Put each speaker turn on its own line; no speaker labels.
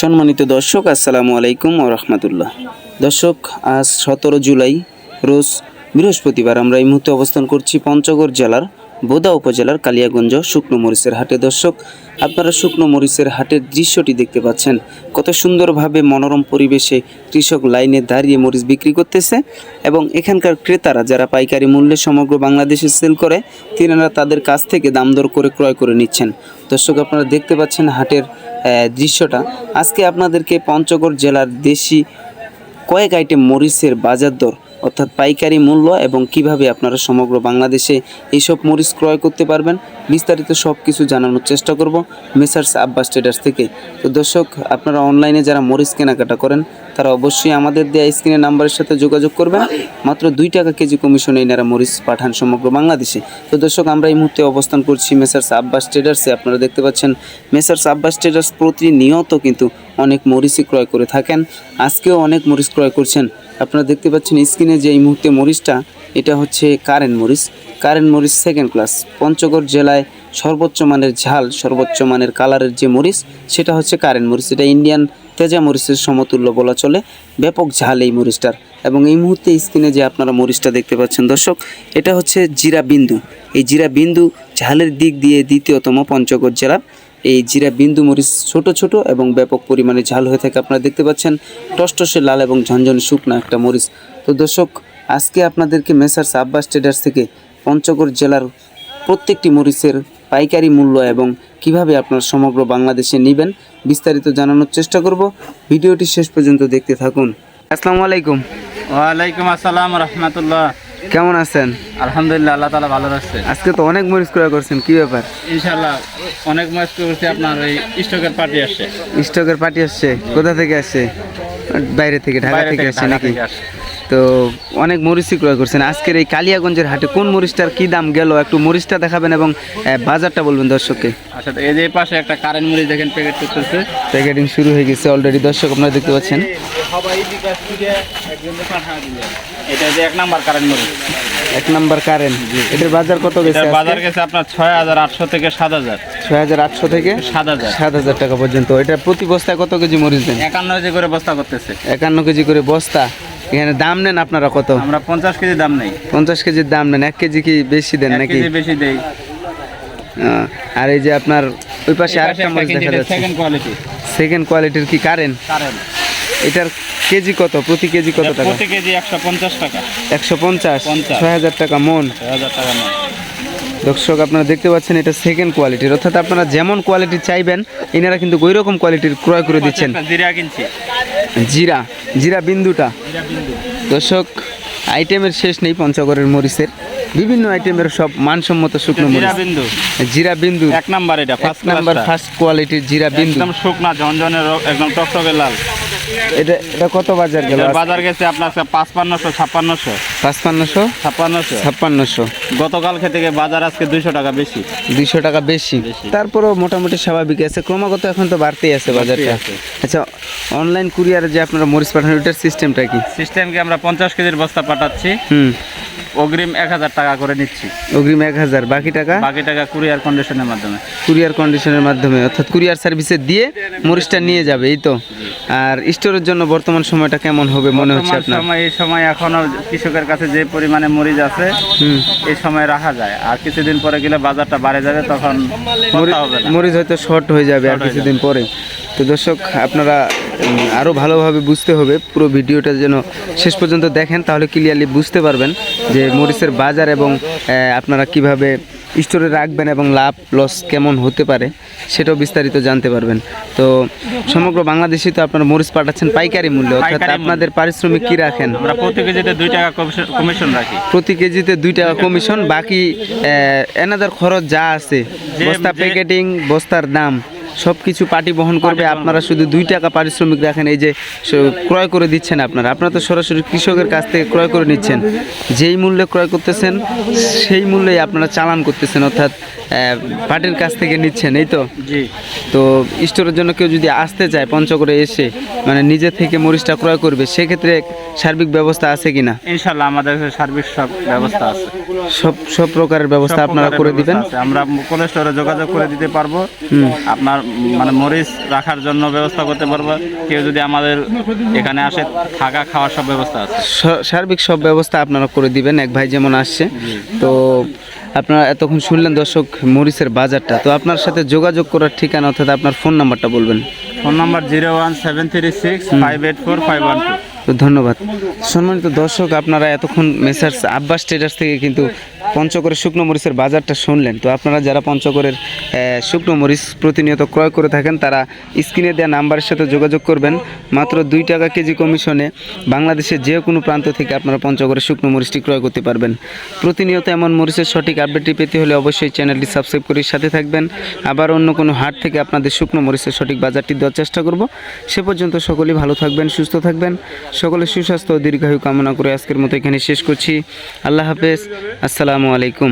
সম্মানিত দর্শক, আসসালামু আলাইকুম ও রহমতুল্লাহ। দর্শক, আজ সতেরো জুলাই, রোজ বৃহস্পতিবার আমরা এই মুহূর্তে অবস্থান করছি পঞ্চগড় জেলার বোদা উপজেলার কালিয়াগঞ্জ শুকনো মরিচের হাটে। দর্শক, আপনারা শুকনো মরিচের হাটের দৃশ্যটি দেখতে পাচ্ছেন। কত সুন্দরভাবে মনোরম পরিবেশে কৃষক লাইনে দাঁড়িয়ে মরিচ বিক্রি করতেছে এবং এখানকার ক্রেতারা যারা পাইকারি মূল্যে সমগ্র বাংলাদেশে সেল করে, তিনারা তাদের কাছ থেকে দাম দর করে ক্রয় করে নিচ্ছেন। দর্শক, আপনারা দেখতে পাচ্ছেন হাটের দৃশ্যটা। আজকে আপনাদেরকে পঞ্চগড় জেলার দেশি কয়েক আইটেম মরিচের বাজার দর অর্থাৎ পাইকারি মূল্য এবং কীভাবে আপনারা সমগ্র বাংলাদেশে এইসব মরিচ ক্রয় করতে পারবেন, বিস্তারিত সব কিছু জানানোর চেষ্টা করব মেসার্স আব্বাস ট্রেডার্স থেকে। তো দর্শক, আপনারা অনলাইনে যারা মরিচ কেনাকাটা করেন, তারা অবশ্যই আমাদের দেওয়া স্ক্রিনের নাম্বারের সাথে যোগাযোগ করবেন। মাত্র দুই টাকা কেজি কমিশনে এনারা মরিচ পাঠান সমগ্র বাংলাদেশে। তো দর্শক, আমরা এই মুহূর্তে অবস্থান করছি মেসার্স আব্বাস ট্রেডার্সে। আপনারা দেখতে পাচ্ছেন, মেসার্স আব্বাস ট্রেডার্স প্রতিনিয়ত কিন্তু অনেক মরিচই ক্রয় করে থাকেন। আজকেও অনেক মরিচ ক্রয় করছেন আপনারা দেখতে পাচ্ছেন স্ক্রিনে যে এই মুহূর্তে মরিচটা, এটা হচ্ছে কারেন্ট মরিচ। কারেন্ট মরিচ সেকেন্ড ক্লাস পঞ্চগড় জেলায় সর্বোচ্চ মানের ঝাল, সর্বোচ্চ মানের কালারের যে মরিচ, সেটা হচ্ছে কারেন্ট মরিচ। এটা ইন্ডিয়ান তেজা মরিচের সমতুল্য বলা চলে। ব্যাপক ঝাল এই মরিচটার। এবং এই মুহূর্তে স্ক্রিনে যে আপনারা মরিচটা দেখতে পাচ্ছেন, দর্শক, এটা হচ্ছে জিরা বিন্দু। এই জিরা বিন্দু ঝালের দিক দিয়ে দ্বিতীয়তম পঞ্চগড় জেলার এই জিরা বিন্দু মরিচ ছোট ছোট এবং ব্যাপক পরিমাণে ঝাল হয়ে থাকে। আপনারা দেখতে পাচ্ছেন, টসটসে লাল এবং ঝনঝন শুকনা একটা মরিচ। তো দর্শক, আজকে আপনাদেরকে মেসার্স আব্বাস ট্রেডার্স থেকে পঞ্চগড় জেলার প্রত্যেকটি মরিচের পাইকারি মূল্য এবং কীভাবে আপনার সমগ্র বাংলাদেশে নেবেন বিস্তারিত জানানোর চেষ্টা করব। ভিডিওটি শেষ পর্যন্ত দেখতে থাকুন। আসসালামু আলাইকুম।
ওয়ালাইকুম আসসালাম রহমতুল্লাহ।
কেমন আছেন?
আলহামদুলিল্লাহ আল্লাহ তালা ভালো আছে
আজকে তো অনেক মরিচ ক্রয় করছেন কি ব্যাপার?
ইনশাল্লাহ অনেক মরিচ ক্রয় করছি আপনার এই স্টকের পার্টি আসছে।
স্টকের পার্টি আসছে কোথা থেকে আসছে? বাইরে থেকে ঢাকা থেকে আসছে নাকি। তো অনেক মরিচই ক্রয় করছেন। আজকের এই কালিয়াগঞ্জের হাটে কোন মরিচটার কি দাম গেল? একটু মরিচটা দেখাবেন এবং বাজারটা বলবেন দর্শককে।
আচ্ছা এই যে পাশে একটা কারেন্ট মরিচ দেখেন প্যাকেট করতেছে।
প্যাকেটিং শুরু হয়ে গেছে অলরেডি দর্শক আপনারা দেখতে পাচ্ছেন।
এটা যে এক নাম্বার কারেন্ট মুড়ি
এক নাম্বার কারেন্ট। এটার বাজার কত গেছে
বাজার গেছে আপনার ছয় হাজার আটশো থেকে সাত হাজার।
ছয় হাজার আটশো থেকে
সাত হাজার।
সাত হাজার টাকা পর্যন্ত। এটা প্রতি বস্তায় কত কেজি মরিচ দেন?
একান্ন যে করে বস্তা করতেছে।
একান্ন কেজি করে বস্তা। এখানে দাম নেন আপনারা কত?
আমরা পঞ্চাশ কেজি দাম নেই।
পঞ্চাশ কেজির দাম নেন এক কেজি কি বেশি দেন নাকি?
বেশি দেই।
আর এই যে আপনার ওই পাশে আরেকটা মাছ দেখা যাচ্ছে।
সেকেন্ড কোয়ালিটি
সেকেন্ড কোয়ালিটির কি কারেন্ট
কারেন্ট
এটার কেজি কত? প্রতি কেজি কত টাকা?
প্রতি কেজি একশো পঞ্চাশ টাকা।
একশো পঞ্চাশ?
পঞ্চাশ।
ছয় হাজার টাকা মন।
ছয় হাজার টাকা নেই
দর্শক আপনারা দেখতে পাচ্ছেন এটা সেকেন্ড কোয়ালিটির অর্থাৎ আপনারা যেমন কোয়ালিটি চাইবেন এনারা কিন্তু ওই রকম কোয়ালিটির ক্রয় করে দিচ্ছেন।
জিরা কিনছি।
জিরা জিরা বিন্দুটা। দর্শক আইটেমের শেষ নেই পঞ্চগড়ের মরিচের। বিভিন্ন আইটেমের সব মানসম্মত শুকনো
জিরা
মরিচ।
বিন্দু।
জিরা বিন্দু।
এক নাম্বার এটা ফার্স্ট
নাম্বার ফার্স্ট কোয়ালিটির জিরা বিন্দু।
একদম শুকনা ঝনঝনের একদম টকটকে লাল।
এটা এটা কত বাজার গেল?
বাজার গেছে আপনার পাঁচপান্নশো ছাপ্পান্নশো।
পাঁচপান্নশো?
ছাপ্পান্নশো।
ছাপ্পান্নশো।
গতকালকে থেকে বাজার আজকে দুইশো টাকা বেশি।
দুইশো টাকা বেশি। তারপরেও মোটামুটি স্বাভাবিক আছে। ক্রমাগত এখন তো বাড়তেই আছে বাজারটা। আচ্ছা অনলাইন কুরিয়ারে যে আপনারা মরিচ পাঠানোর ওইটার সিস্টেমটা কি?
সিস্টেমকে আমরা পঞ্চাশ কেজির বস্তা পাঠাচ্ছি।
হুম।
অগ্রিম এক হাজার টাকা করে নিচ্ছি।
অগ্রিম এক হাজার। বাকি টাকা?
বাকি টাকা কুরিয়ার কন্ডিশনের মাধ্যমে।
কুরিয়ার কন্ডিশনের মাধ্যমে অর্থাৎ কুরিয়ার সার্ভিসে দিয়ে মরিচটা নিয়ে যাবে এই তো? আর স্টোরের জন্য বর্তমান সময়টা কেমন হবে মনে হচ্ছে আপনার?
সময় এই সময় এখনও কৃষকের কাছে যে পরিমাণে মরিচ আছে এই সময় রাখা যায়। আর কিছুদিন পরে গেলে বাজারটা বাড়ে যাবে তখন
মরিচ হয়তো শর্ট হয়ে যাবে আর কিছুদিন পরে। তো দর্শক আপনারা উম, আরও ভালোভাবে বুঝতে হবে। পুরো ভিডিওটা যেন শেষ পর্যন্ত দেখেন তাহলে ক্লিয়ারলি বুঝতে পারবেন যে মরিচের বাজার এবং আপনারা কীভাবে স্টোরে রাখবেন এবং লাভ লস কেমন হতে পারে সেটাও বিস্তারিত জানতে পারবেন। তো সমগ্র বাংলাদেশে তো আপনারা মরিচ পাঠাচ্ছেন পাইকারি মূল্যে অর্থাৎ আপনাদের পারিশ্রমিক কি রাখেন?
আমরা প্রতি কেজিতে দুই টাকা কমিশন- কমিশন রাখি।
প্রতি কেজিতে দুই টাকা কমিশন বাকি এনাদার খরচ যা আছে বস্তা প্যাকেটিং বস্তার দাম। সব কিছু পার্টি বহন করবে আপনারা শুধু দুই টাকা পারিশ্রমিক রাখেন এই যে ক্রয় করে দিচ্ছেন আপনারা। আপনারা তো সরাসরি কৃষকের কাছ থেকে ক্রয় করে নিচ্ছেন। যেই মূল্যে ক্রয় করতেছেন সেই মূল্যেই আপনারা চালান করতেছেন অর্থাৎ পার্টির কাছ থেকে নিচ্ছেন এই তো?
জি।
তো স্টোরের জন্য কেউ যদি আসতে চায় পঞ্চগড়ে এসে মানে নিজে থেকে মরিচটা ক্রয় করবে সেক্ষেত্রে সার্বিক ব্যবস্থা আছে কিনা?
ইনশাল্লাহ আমাদের সার্বিক সব ব্যবস্থা আছে।
সব সব প্রকারের ব্যবস্থা আপনারা করে দিবেন?
আমরা কোল্ড স্টোরে যোগাযোগ করে দিতে পারব। আপনার মানে মরিচ রাখার জন্য ব্যবস্থা করতে পারব। কেউ যদি আমাদের এখানে আসে থাকা খাওয়ার সব ব্যবস্থা আছে।
সার্বিক সব ব্যবস্থা আপনারা করে দিবেন এক ভাই যেমন আসছে। তো আপনারা এতক্ষণ শুনলেন দর্শক মরিচের বাজারটা। তো আপনার সাথে যোগাযোগ করার ঠিকানা অর্থাৎ আপনার ফোন নাম্বারটা বলবেন।
Phone number zero one seven three six five eight four five one two.
তো ধন্যবাদ। সম্মানিত দর্শক আপনারা এতক্ষণ মেসার্স আব্বাস ট্রেডার্স থেকে কিন্তু পঞ্চগড়ের শুকনো মরিচের বাজারটা শুনলেন। তো আপনারা যারা পঞ্চগড়ের আহ, শুকনো মরিচ প্রতিনিয়ত ক্রয় করে থাকেন তারা স্ক্রিনে দেওয়া নাম্বারের সাথে যোগাযোগ করবেন। মাত্র দুই টাকা কেজি কমিশনে বাংলাদেশের যে কোনো প্রান্ত থেকে আপনারা পঞ্চগড়ের শুকনো মরিচটি ক্রয় করতে পারবেন। প্রতিনিয়ত এমন মরিচের সঠিক আপডেটটি পেতে হলে অবশ্যই চ্যানেলটি সাবস্ক্রাইব করে সাথে থাকবেন। আবার অন্য কোনো হাট থেকে আপনাদের শুকনো মরিচের সঠিক বাজারটি দেওয়ার চেষ্টা করব। সে পর্যন্ত সকলেই ভালো থাকবেন সুস্থ থাকবেন। সকলের সুস্বাস্থ্য ও দীর্ঘায়ু কামনা করে আজকের মতো এখানে শেষ করছি। আল্লাহ হাফেজ। আসসালামু আলাইকুম।